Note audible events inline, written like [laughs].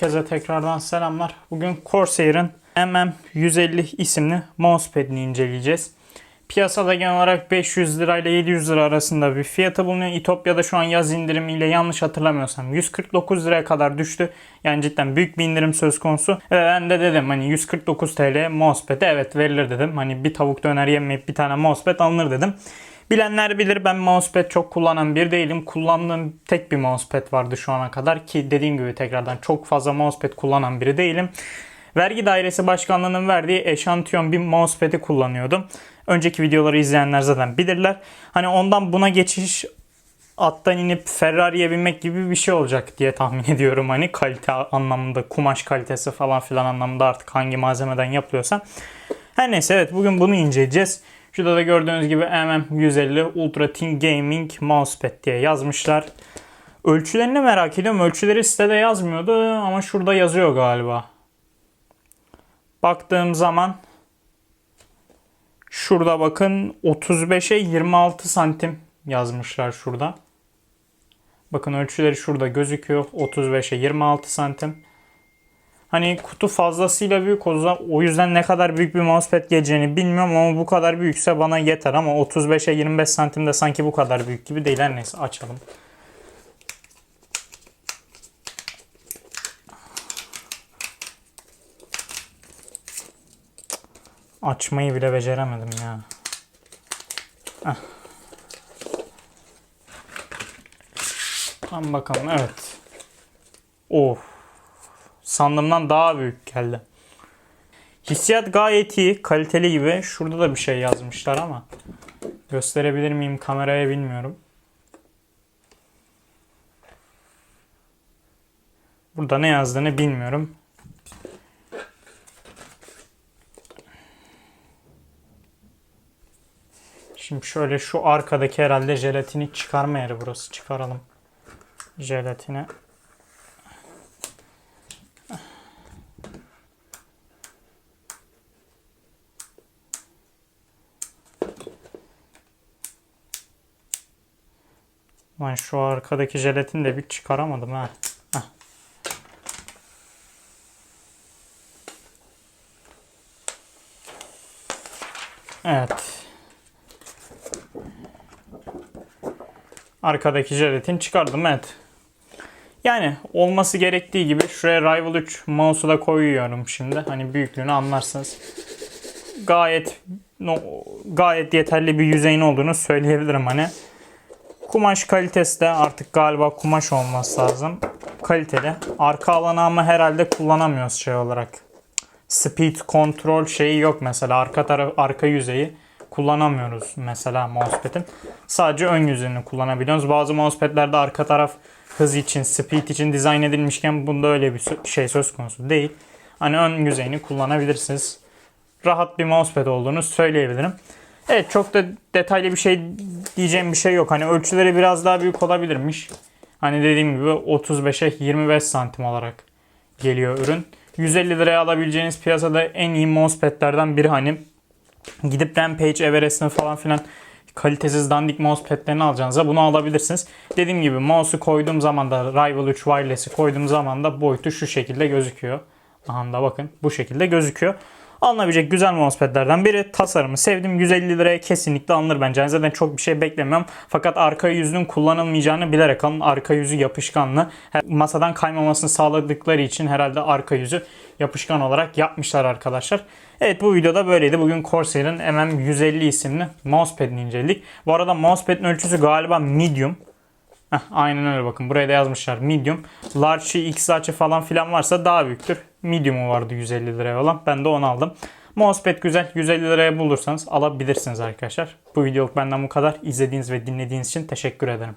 herkese tekrardan selamlar. Bugün Corsair'ın MM150 isimli mousepad'ini inceleyeceğiz. Piyasada genel olarak 500 lira ile 700 lira arasında bir fiyatı bulunuyor. İtopya'da şu an yaz indirimiyle yanlış hatırlamıyorsam 149 liraya kadar düştü. Yani cidden büyük bir indirim söz konusu. Ve ben de dedim hani 149 TL mousepad evet verilir dedim. Hani bir tavuk döner yemeyip bir tane mousepad alınır dedim. Bilenler bilir ben mousepad çok kullanan bir değilim. Kullandığım tek bir mousepad vardı şu ana kadar ki dediğim gibi tekrardan çok fazla mousepad kullanan biri değilim. Vergi Dairesi Başkanlığı'nın verdiği eşantiyon bir mousepad'i kullanıyordum. Önceki videoları izleyenler zaten bilirler. Hani ondan buna geçiş attan inip Ferrari'ye binmek gibi bir şey olacak diye tahmin [laughs] ediyorum. Hani kalite anlamında, kumaş kalitesi falan filan anlamında artık hangi malzemeden yapılıyorsa. Her neyse evet bugün bunu inceleyeceğiz. Şurada da gördüğünüz gibi MM150 Ultra Thin Gaming Mousepad diye yazmışlar. Ölçülerini merak ediyorum. Ölçüleri sitede yazmıyordu ama şurada yazıyor galiba. Baktığım zaman şurada bakın 35'e 26 santim yazmışlar şurada. Bakın ölçüleri şurada gözüküyor. 35'e 26 santim. Hani kutu fazlasıyla büyük o yüzden, o yüzden ne kadar büyük bir mousepad geleceğini bilmiyorum ama bu kadar büyükse bana yeter ama 35'e 25 santimde sanki bu kadar büyük gibi değil. Her neyse açalım. Açmayı bile beceremedim ya. Tam bakalım evet. Of. Sandığımdan daha büyük geldi. Hissiyat gayet iyi. Kaliteli gibi. Şurada da bir şey yazmışlar ama. Gösterebilir miyim kameraya bilmiyorum. Burada ne yazdığını bilmiyorum. Şimdi şöyle şu arkadaki herhalde jelatini çıkarma yeri burası. Çıkaralım. Jelatini. Lan şu arkadaki jelatini de bir çıkaramadım ha. Evet. Arkadaki jelatin çıkardım evet. Yani olması gerektiği gibi şuraya Rival 3 mouse'u da koyuyorum şimdi. Hani büyüklüğünü anlarsınız. Gayet no, gayet yeterli bir yüzeyin olduğunu söyleyebilirim hani. Kumaş kalitesi de artık galiba kumaş olması lazım. Kaliteli. Arka alanı ama herhalde kullanamıyoruz şey olarak. Speed control şeyi yok mesela. Arka taraf arka yüzeyi kullanamıyoruz mesela mousepad'in. Sadece ön yüzeyini kullanabiliyoruz. Bazı mousepad'lerde arka taraf hız için, speed için dizayn edilmişken bunda öyle bir şey söz konusu değil. Hani ön yüzeyini kullanabilirsiniz. Rahat bir mousepad olduğunu söyleyebilirim. Evet çok da detaylı bir şey diyeceğim bir şey yok. Hani ölçüleri biraz daha büyük olabilirmiş. Hani dediğim gibi 35'e 25 santim olarak geliyor ürün. 150 liraya alabileceğiniz piyasada en iyi mousepad'lerden biri hani gidip Rampage, Everest'in falan filan kalitesiz dandik mousepad'lerini alacağınıza bunu alabilirsiniz. Dediğim gibi mouse'u koyduğum zaman da Rival 3 Wireless'i koyduğum zaman da boyutu şu şekilde gözüküyor. Aha da bakın bu şekilde gözüküyor. Alınabilecek güzel mousepad'lerden biri. Tasarımı sevdim. 150 liraya kesinlikle alınır bence. Yani zaten çok bir şey beklemiyorum. Fakat arka yüzünün kullanılmayacağını bilerek alın. Arka yüzü yapışkanlı. Masadan kaymamasını sağladıkları için herhalde arka yüzü yapışkan olarak yapmışlar arkadaşlar. Evet bu videoda böyleydi. Bugün Corsair'ın MM150 isimli mousepad'ini inceledik. Bu arada mousepad'in ölçüsü galiba medium. Heh, aynen öyle bakın. Buraya da yazmışlar medium. Large, X açı falan filan varsa daha büyüktür. Medium'u vardı 150 liraya olan. Ben de onu aldım. Mousepad güzel. 150 liraya bulursanız alabilirsiniz arkadaşlar. Bu videoluk benden bu kadar. İzlediğiniz ve dinlediğiniz için teşekkür ederim.